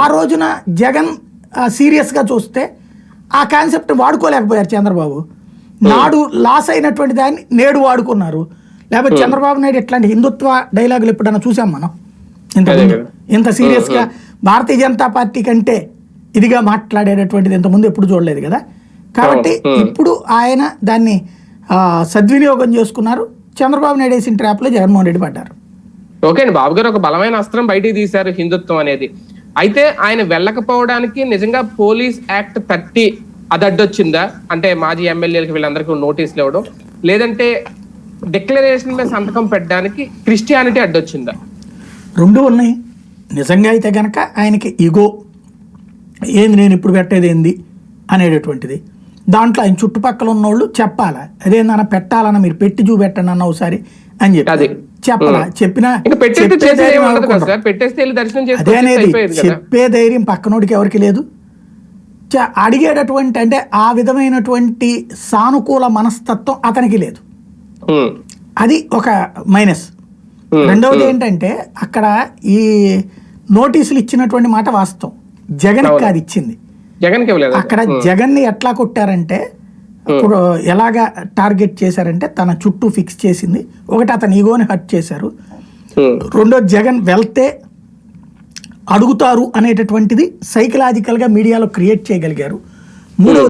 ఆ రోజున జగన్ serious గా చూస్తే ఆ కాన్సెప్ట్ వాడుకోలేకపోయారు చంద్రబాబు. నాడు లాస్ అయినటువంటి దాన్ని నేడు వాడుకున్నారు. లేకపోతే చంద్రబాబు నాయుడు ఇట్లాంటి హిందుత్వ డైలాగులు ఎప్పుడైనా చూసాం మనం? ఇంత. ఇంత సీరియస్గా భారతీయ జనతా పార్టీ కంటే ఇదిగా మాట్లాడేటటువంటిది ఇంత ముందు ఎప్పుడు చూడలేదు కదా? కాబట్టి ఇప్పుడు ఆయన దాన్ని సద్వినియోగం చేసుకున్నారు. చంద్రబాబు నాయుడు వేసిన ట్రాప్లో జగన్మోహన్ రెడ్డి పడ్డారు. ఓకే అండి బాబు గారు ఒక బలమైన అస్త్రం బయటికి తీశారు హిందుత్వం అనేది. అయితే ఆయన వెళ్ళకపోవడానికి నిజంగా పోలీస్ యాక్ట్ థర్టీ అది అడ్డొచ్చిందా? అంటే మాజీ ఎమ్మెల్యేలకు వీళ్ళందరికీ నోటీసులు ఇవ్వడం. లేదంటే డిక్లరేషన్ మీద సంతకం పెట్టడానికి క్రిస్టియానిటీ అడ్డొచ్చిందా? రెండు ఉన్నాయి. నిజంగా అయితే గనక ఆయనకి ఇగో ఏంది నేను ఇప్పుడు పెట్టేది ఏంది? అనేటటువంటిది. దాంట్లో ఆయన చుట్టుపక్కల ఉన్నోళ్ళు చెప్పాలా అదేందన్న పెట్టాలన్న మీరు పెట్టి చూపెట్టండి అన్న ఒకసారి అని చెప్పి. అది. చెప్పాలా చెప్పినా? అదే అనేది చెప్పే ధైర్యం పక్కనోడికి ఎవరికి లేదు. అడిగేటటువంటి అంటే ఆ విధమైనటువంటి సానుకూల మనస్తత్వం అతనికి లేదు. అది ఒక మైనస్. రెండవది ఏంటంటే అక్కడ ఈ నోటీసులు ఇచ్చినటువంటి మాట వాస్తవం. జగన్ కాదు ఇచ్చింది. అక్కడ జగన్ని ఎట్లా కొట్టారంటే ఇప్పుడు ఎలాగా టార్గెట్ చేశారంటే తన చుట్టూ ఫిక్స్ చేసింది. ఒకటి అతని ఈగోని హర్ట్ చేశారు. రెండో జగన్ వెళ్తే అడుగుతారు అనేటటువంటిది సైకలాజికల్గా మీడియాలో క్రియేట్ చేయగలిగారు. మూడో